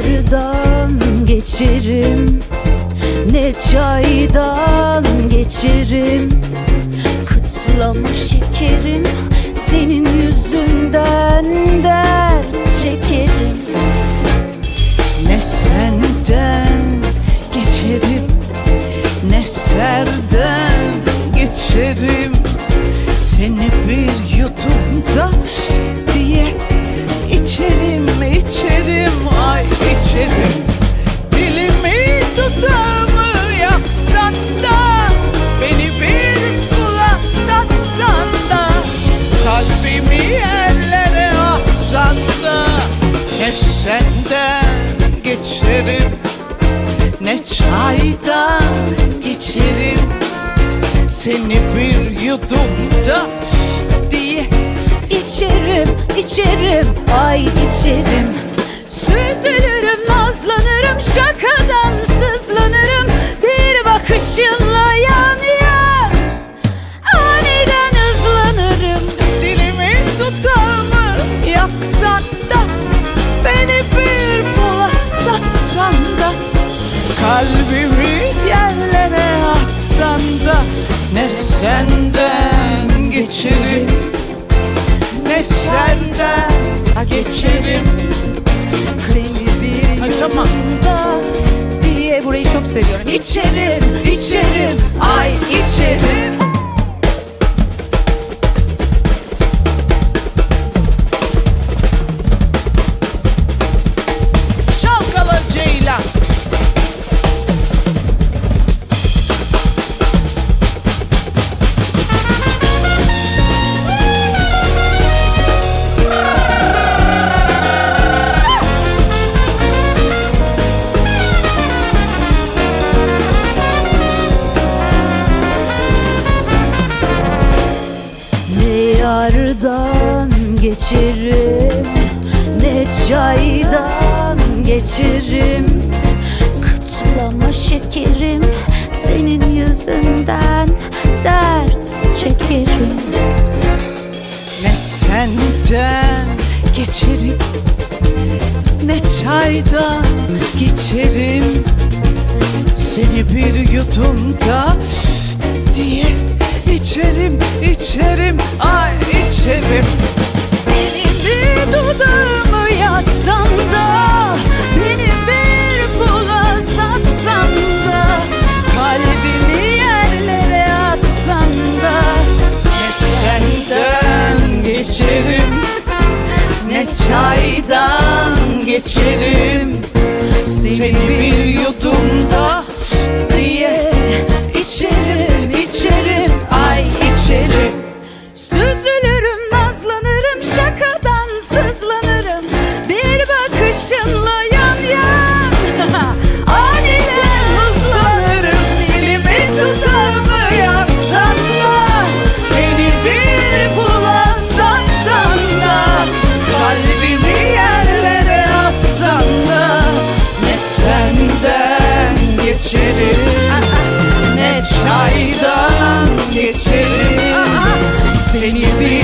yardan geçerim. Ne çaydan geçerim. Kıtlama şekerim Senin yüzünden dert çekerim. Ne senden geçerim Ne serden geçerim. Seni bir yudumda ay içerim Dilimi tutamı yaksan da Beni bir kula satsan da. Kalbimi yerlere atsan da Ne senden geçerim. Ne çaydan geçerim Seni bir yudumda diye. İçerim, içerim, ay içerim Süzülürüm, nazlanırım, şakadan sızlanırım. Bir bakışınla yan yan. Aniden hızlanırım. Dilimi tutar mı yaksan da Beni bir pula satsan da. Kalbimi yerlere atsan da Ne senden geçerim seviyorum. İçerim, içerim, ay içerim yardan geçerim. Ne çaydan geçerim. Kıtlama şekerim Senin yüzünden dert çekerim. Ne senden geçerim Ne çaydan geçerim. Seni bir yudumda diye içerim içerim. Ay içerim Benim bir dudağımı yaksan da Beni bir pula satsan da Kalbimi yerlere atsan da. Ne senden geçerim. Ne çaydan geçerim Seni bir